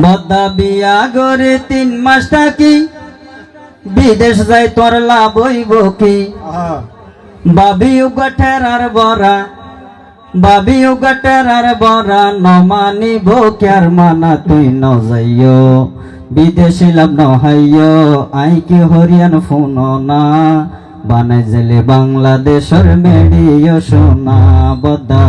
বদ্দা বিয়া গরে তিন মাস থাকি। বিদেশ যাই তোর লাভ হইব কি? বাবি উগঠের আর বরা বাবি উগঠের আর বরা নমানিব ক্যার মানা তুই ন যাইও বিদেশি লাভ নহাইও আই কি হরিয়ান ফোন না? বানাই জেলে বাংলাদেশের মেডিও সোনা বদা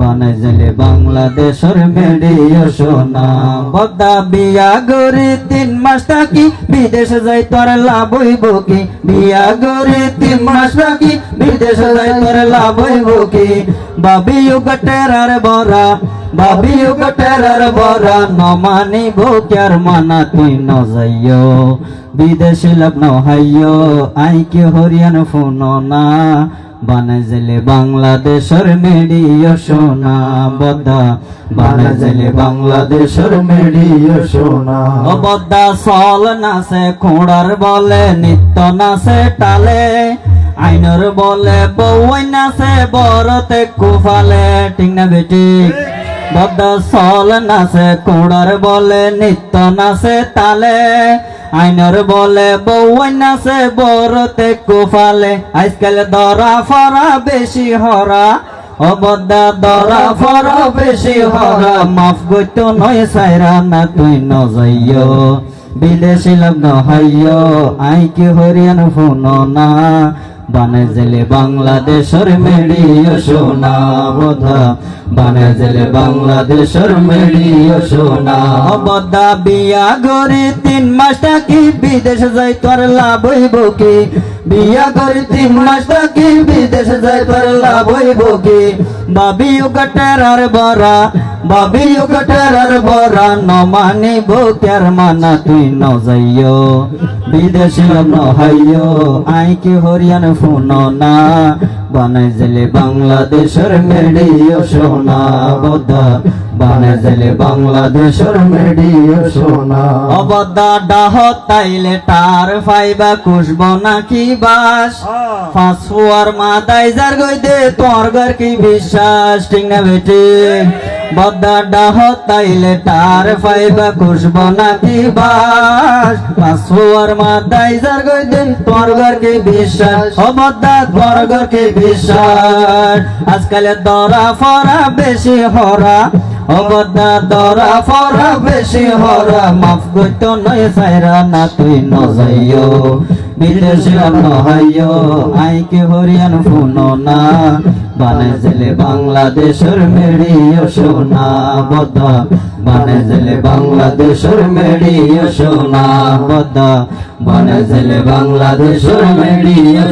বানাই জেলে বাংলাদেশের মেডিও সোনা। বদা বিয়া গরি তিন মাস থাকি, বিদেশ যাই তোর লাভ হইব কি? বিয়া গরি তিন মাস থাকি, বিদেশ যাই তোর লাভ হইব কি? বাবি উগটের আর বরা বাবি উগটের আর বরা নমানিব ক্যার মানা তুই ন যাইও বিদেশি লাভ নহাইও আই কি হরিয়ান ফোন না। বানাই জেলে বাংলাদেশের মেডিও সোনা বদা। বানাই জেলে বাংলাদেশের মেডিও সোনা। বদা, সল নাচে, খোঁড়ার বলে, নিত্য নাচে, টালে। আইনর বলে বউই নাচে, বরতে কুফালে, ঠিক না বেটি বদা, সল নাচে কোড়ার বলে, নিত্য নাচে তালে আইনর বলে বউই বড়তে কোফালে আজকাল দরা ফরা বেশি হরা, অবদা দরা ফরা বেশি হরা। মাফ গইত নয় সাইরা না, তুই নজাইয়। বিদেশি লগ্ন হাইয়, আই কি হরিয়ান ফোন না। বানে জেলে বাংলাদেশের মেডিও সোনা বোধা বানে জেলে বাংলাদেশের মেডিও সোনা বদা বিয়া গরি তিন মাস থাকি বিদেশ যাই তোর লাভ হইব কি? বিয়া গরি তিন মাস থাকি বিদেশ যাই পারলা হইব কি? বাবি উগটের আর বরা, বাবি উগটের আর বরা, ন মানিব ক্যার মানা তুই ন যাইও বিদেশি ন হাইও আই কি হরিয়ান ফোন না, বানাই জেলে বাংলাদেশের মেডিও সোনা বোধা বানাই জেলে বাংলাদেশের মেডিও সোনা। অবদা ডাহ তাইলে তার ফাইবা কুসব নাকি বাস। ফাঁস ফুয়ার মাথায় যার গই দে তোর ঘর কি বিশ্বাস? ঠিক না বেটি? বদ্দা ডাহ তাইলে তার ফাইবা কুসব নাকি বাস? ফাঁস ফুয়ার মাথায় যার গই দে তোর কি বিশ্বাস? ও বদ্দা তোর কি বিশ্বাস? আজকাল দরা ফরা বেশি হরা। অবদা দরা ফরা বেশি হরা, মাফ করতো নয় সাইরা না, তুই ন যাইও বিদেশি নহাইও আই কি হরিয়ান ফোন না। বানাই জেলে বাংলাদেশের মেডিও সোনা, বদা। বানাই জেলে বাংলাদেশের মেডিও সোনা, বদা। বানাই জেলে বাংলাদেশের মেডিও